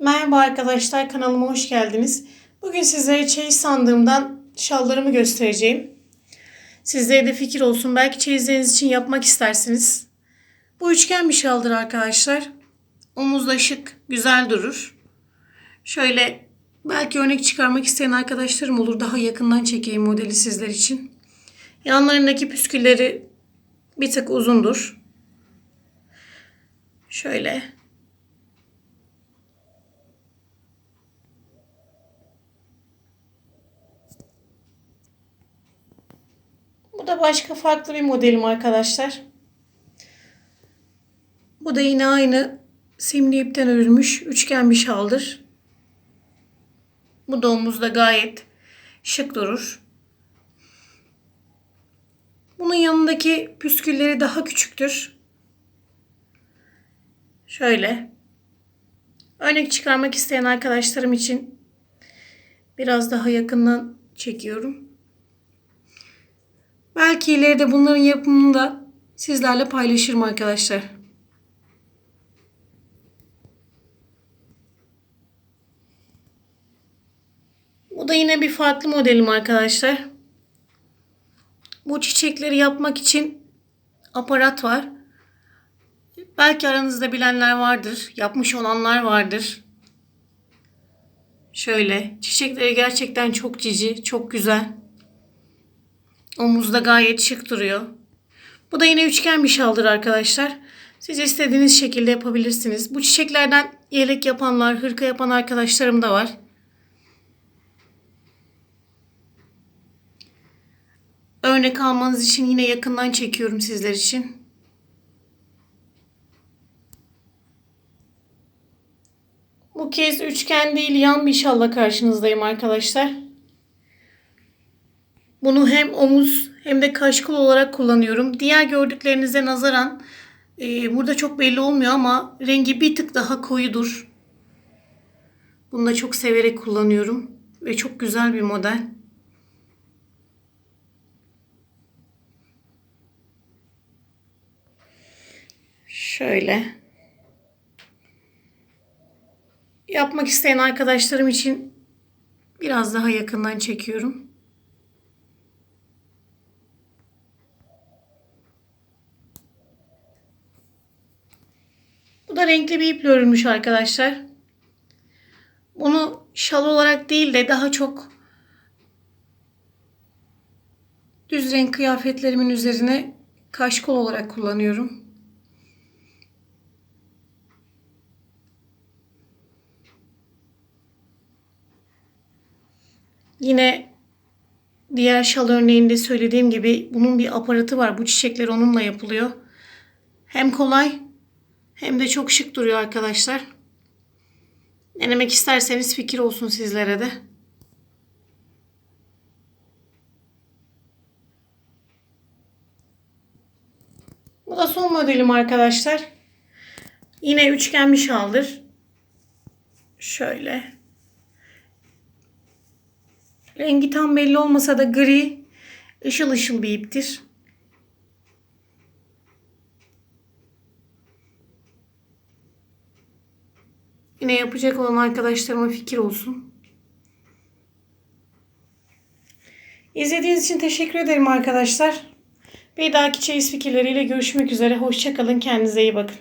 Merhaba arkadaşlar kanalıma hoş geldiniz. Bugün sizlere çeyiz sandığımdan şallarımı göstereceğim. Sizlere de fikir olsun. Belki çeyizleriniz için yapmak istersiniz. Bu üçgen bir şaldır arkadaşlar. Omuzda şık, güzel durur. Şöyle belki örnek çıkarmak isteyen arkadaşlarım olur. Daha yakından çekeyim modeli sizler için. Yanlarındaki püskülleri bir tık uzundur. Şöyle da başka farklı bir modelim arkadaşlar. Bu da yine aynı simli ipten örülmüş üçgen bir şaldır. Bu da omuzda gayet şık durur. Bunun yanındaki püskülleri daha küçüktür. Şöyle. Örnek çıkarmak isteyen arkadaşlarım için biraz daha yakından çekiyorum. Belki ileride bunların yapımını da sizlerle paylaşırım arkadaşlar. Bu da yine bir farklı modelim arkadaşlar. Bu çiçekleri yapmak için aparat var. Belki aranızda bilenler vardır. Yapmış olanlar vardır. Şöyle. Çiçekleri gerçekten çok cici, çok güzel. Omuzda gayet şık duruyor. Bu da yine üçgen bir şaldır arkadaşlar. Siz istediğiniz şekilde yapabilirsiniz. Bu çiçeklerden yelek yapanlar, hırka yapan arkadaşlarım da var. Örnek almanız için yine yakından çekiyorum sizler için. Bu kez üçgen değil yan bir şalla karşınızdayım arkadaşlar. Bunu hem omuz hem de kaşkol olarak kullanıyorum. Diğer gördüklerinize nazaran e, burada çok belli olmuyor ama rengi bir tık daha koyudur. Bunu da çok severek kullanıyorum. Ve çok güzel bir model. Şöyle. Yapmak isteyen arkadaşlarım için biraz daha yakından çekiyorum. Da renkli bir iple örülmüş arkadaşlar. Bunu şal olarak değil de daha çok düz renk kıyafetlerimin üzerine kaşkol olarak kullanıyorum. Yine diğer şal örneğinde söylediğim gibi bunun bir aparatı var. Bu çiçekler onunla yapılıyor. Hem kolay hem de çok şık duruyor arkadaşlar. Denemek isterseniz fikir olsun sizlere de. Bu da son modelim arkadaşlar. Yine üçgen bir şaldır. Şöyle. Rengi tam belli olmasa da gri, ışıl ışıl bir iptir. Yine yapacak olan arkadaşlarıma fikir olsun. İzlediğiniz için teşekkür ederim arkadaşlar. Bir dahaki çeyiz fikirleriyle görüşmek üzere. Hoşçakalın. Kendinize iyi bakın.